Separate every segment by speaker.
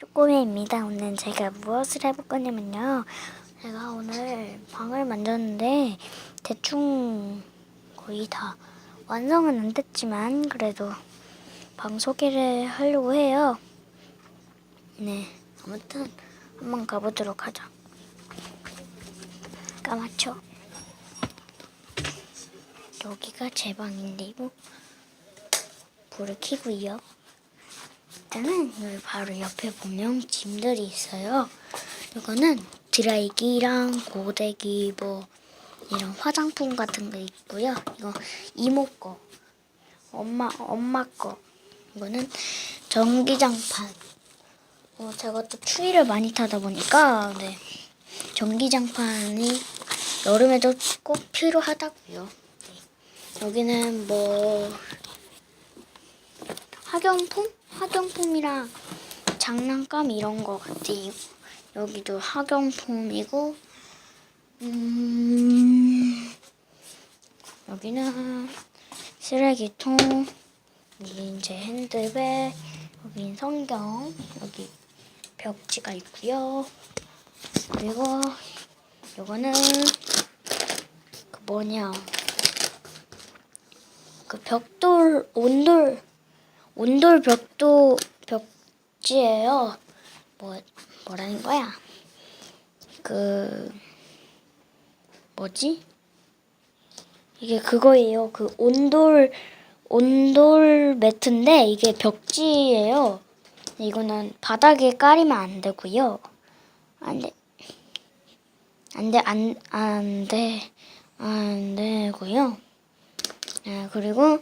Speaker 1: 쪼꼬미입니다. 오늘 제가 무엇을 해볼 거냐면요. 제가 오늘 방을 만졌는데 대충 거의 다 완성은 안 됐지만 그래도 방 소개를 하려고 해요. 네, 아무튼 한번 가보도록 하죠. 까맣죠? 여기가 제 방인데요. 불을 켜고요. 일단은 여기 바로 옆에 보면 짐들이 있어요. 이거는 드라이기랑 고데기 뭐 이런 화장품 같은 거 있고요. 이거 이모 거, 엄마 엄마 거. 이거는 전기장판. 어, 제가 또 추위를 많이 타다 보니까 네 전기장판이 여름에도 꼭 필요하다고요. 네. 여기는 뭐 학용품? 학용품이랑 장난감 이런 거 같아요. 여기도 학용품이고, 음, 여기는 쓰레기통, 여기 이제 핸드백, 여긴 성경, 여기 벽지가 있고요. 그리고 요거는 그 뭐냐 그 벽돌 온돌 온돌 벽도 벽지예요. 뭐 뭐라는 거야? 그 뭐지? 이게 그거예요. 그 온돌 온돌 매트인데 이게 벽지예요. 이거는 바닥에 깔이면 안 되고요. 안 돼. 안 돼, 안, 안 돼, 안 되고요. 네, 그리고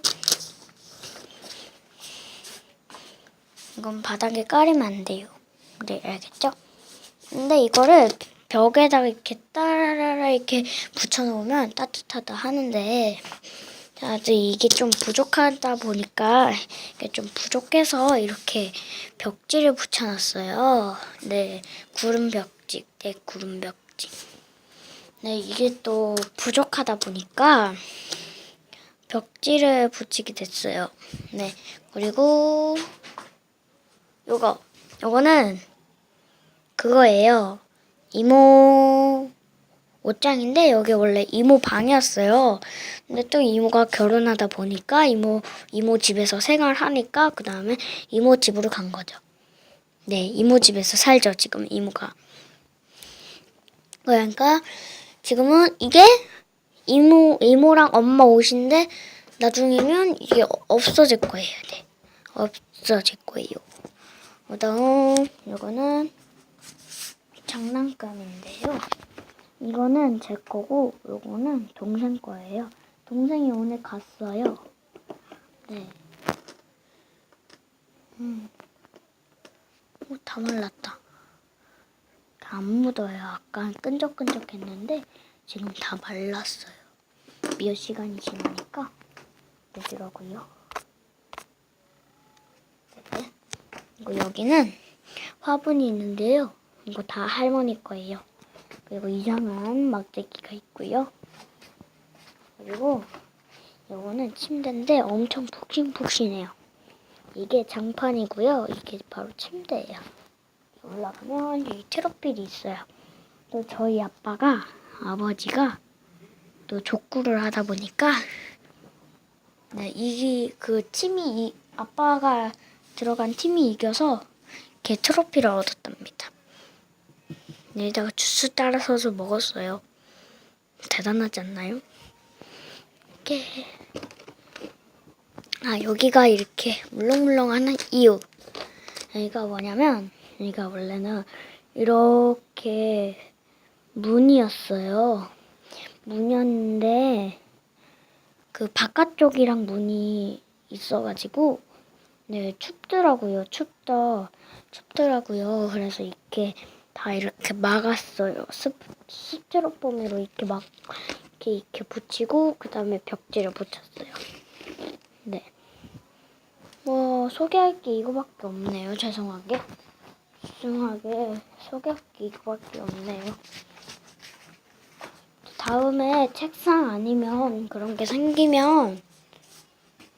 Speaker 1: 이건 바닥에 깔이면 안 돼요. 네, 알겠죠? 근데 이거를 벽에다가 이렇게 따라라 이렇게 붙여놓으면 따뜻하다 하는데 아직 이게 좀 부족하다 보니까 이게 좀 부족해서 이렇게 벽지를 붙여놨어요. 네, 구름 벽지, 네, 구름 벽지. 네, 이게 또 부족하다 보니까 벽지를 붙이게 됐어요. 네, 그리고 요거, 요거는 그거예요. 이모 옷장인데 여기 원래 이모 방이었어요. 근데 또 이모가 결혼하다 보니까 이모 이모 집에서 생활하니까 그 다음에 이모 집으로 간 거죠. 네, 이모 집에서 살죠 지금 이모가. 그러니까 지금은 이게 이모 이모랑 엄마 옷인데 나중에면 이게 없어질 거예요. 네, 없어질 거예요. 그다음 이거는 장난감인데요. 이거는 제 거고 요거는 동생 거예요. 동생이 오늘 갔어요. 네. 음. 오, 다 말랐다. 안 묻어요. 아까 끈적끈적 했는데 지금 다 말랐어요. 몇 시간이 지나니까 되더라고요. 네. 그리고 여기는 화분이 있는데요. 이거 다 할머니 거예요. 그리고 이상한 막대기가 있고요. 그리고 요거는 침대인데 엄청 푹신푹신해요. 이게 장판이고요. 이게 바로 침대예요. 올라가면 여기 트로필이 있어요. 또 저희 아빠가 아버지가 또 족구를 하다 보니까 네, 이게 그 팀이 이- 아빠가 들어간 팀이 이겨서 개 트로피를 얻었답니다. 여기다가 주스 따라서서 먹었어요. 대단하지 않나요? 이게 아 여기가 이렇게 물렁물렁하는 이유 여기가 뭐냐면 여기가 원래는 이렇게 문이었어요. 문이었는데 그 바깥쪽이랑 문이 있어가지고 네 춥더라고요. 춥다 춥더라고요. 그래서 이렇게 다 이렇게 막았어요. 스, 스티로폼으로 이렇게 막 이렇게 이렇게 붙이고 그 다음에 벽지를 붙였어요. 네. 뭐 소개할 게 이거밖에 없네요. 죄송하게. 죄송하게 소개할 게 이거밖에 없네요. 다음에 책상 아니면 그런 게 생기면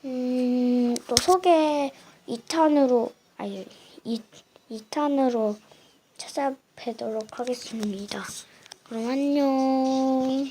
Speaker 1: 음, 또 소개 2탄으로 아니 이 2탄으로 찾아뵙도록 하겠습니다. 그럼 안녕.